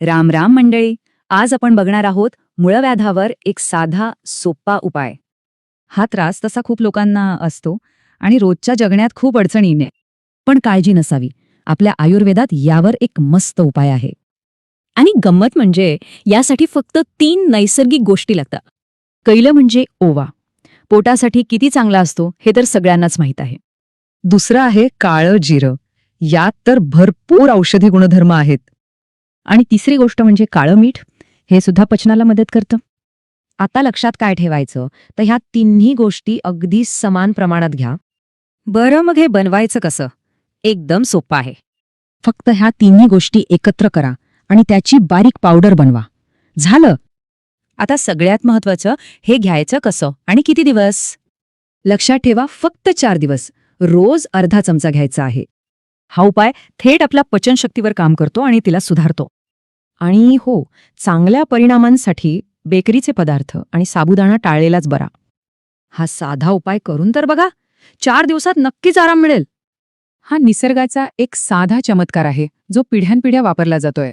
राम राम मंडळी आज आपण बघणार आहोत मूळव्याधावर एक साधा सोपा उपाय. हा त्रास तसा खूप लोकांना असतो आणि रोजच्या जगण्यात खूप अडचणीने पण काळजी नसावी. आपल्या आयुर्वेदात यावर एक मस्त उपाय आहे. आणि गंमत म्हणजे यासाठी फक्त तीन नैसर्गिक गोष्टी लागतात. कैलं म्हणजे ओवा. पोटासाठी किती चांगला असतो हे तर सगळ्यांनाच माहीत आहे. दुसरं आहे काळं जिरं. यात तर भरपूर औषधी गुणधर्म आहेत. आणि तिसरी गोष्ट म्हणजे काळं मीठ हे सुद्धा पचनाला मदत करतं. आता लक्षात काय ठेवायचं? तर ह्या तिन्ही गोष्टी अगदी समान प्रमाणात घ्या. बरं मग हे बनवायचं कसं? एकदम सोपं आहे. फक्त ह्या तिन्ही गोष्टी एकत्र करा आणि त्याची बारीक पावडर बनवा. झालं? आता सगळ्यात महत्वाचं हे घ्यायचं कसं आणि किती दिवस? लक्षात ठेवा फक्त चार दिवस. रोज अर्धा चमचा घ्यायचा आहे. हा उपाय थेट आपल्या पचनशक्तीवर काम करतो आणि तिला सुधारतो. आणि हो चांगल्या परिणामांसाठी बेकरीचे पदार्थ आणि साबुदाणा टाळलेलाच बरा. हा साधा उपाय करून तर बघा चार दिवसात नक्कीच आराम मिळेल. हा निसर्गाचा एक साधा चमत्कार आहे जो पिढ्यानपिढ्या वापरला जातोय.